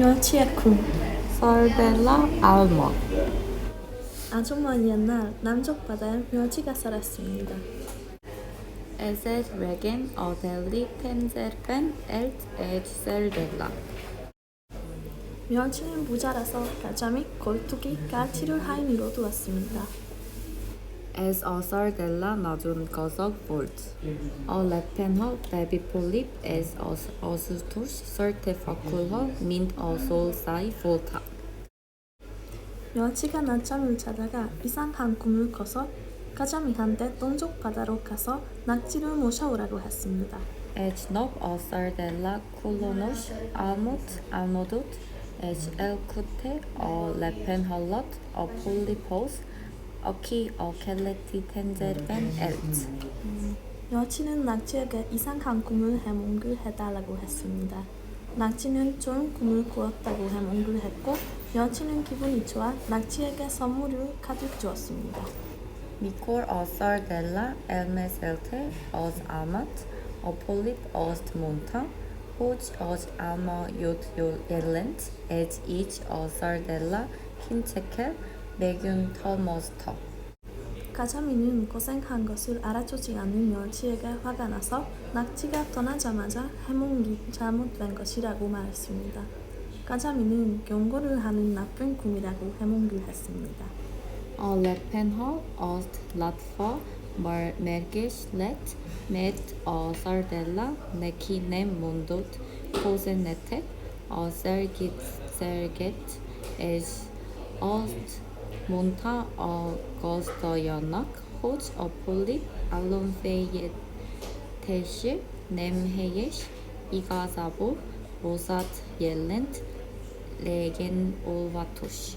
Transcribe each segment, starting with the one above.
멸치의 쿵 설델라 알몬 아주 먼 옛날 남쪽 바다에 멸치가 살았습니다. 에셋 레겐 어델리 펜제르펜 엘트 에지 셀델라 멸치는 부자라서 가자미, 골투기, 갈치를 하인으로 두었습니다. Es außer della nagiun cosog volt. O lepenho bebi polip es os osustus sorte faculho mint o sol sai volta. 멸치가 낮잠을 자다가 이상한 꿈을 꿔서 가자미한테 동쪽 바다로 가서 낙지를 모셔오라고 했습니다. Et nob außer della culonos almut almodut et elcute o lepenholot o polipos o keleti tenzerben elt. 멸치는 낙지에게 이상한 꿈을 해몽을 해달라고 했습니다. 낙지는 좋은 꿈을 꾸었다고 해몽을 했고 멸치는 기분이 좋아 낙지에게 선물을 가득 주었습니다. Micor außer della elmes elte os amat o polip ost monta hoc os alma iot jelent et megun tomosto. 가자미는 고생한 것을 알아주지 않는 멸치에게 화가 나서 낙지가 떠나자마자 해몽이 잘못된 것이라고 말했습니다. 가자미는 경고를 하는 나쁜 꿈이라고 해몽을 했습니다. O lepenho ost latfo mar merges let met o sardella neki nem mundut posenete o sergit serget es ost monta o gostoyonak hoc o polip alonfeyet teşi nemheyeş igazabu rosat yellent legen olvatuş.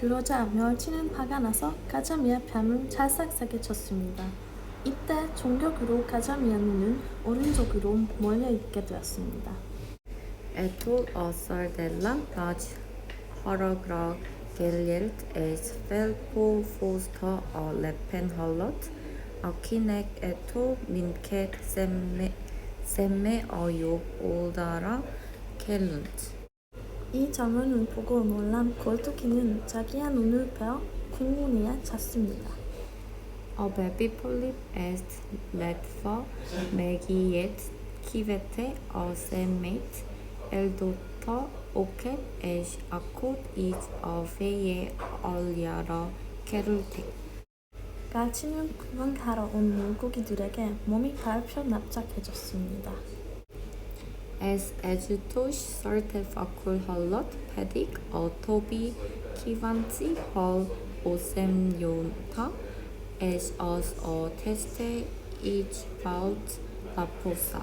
그러자 멸치는 화가 나서 가자미의 뺨을 찰싹하게 쳤습니다. 이때 종격으로 가자미의 눈은 오른쪽으로 몰려 있게 되었습니다. Asar della nag haragra geliert es felpo fosta a lepen halot akinek etul minket semme semme ayub oldara kellunt. 이 장면을 보고 놀란 골투키는 자기의 눈을 빼어 궁문에 찼습니다. Es akut is a feye alyara kerulte. 갈치는 구경하러 온 물고기들에게 몸이 밟혀 납작해졌습니다. Es ejutus sorte facul halot pedic o tobi kivanci hol osemionta es os o teste ich valt la posa.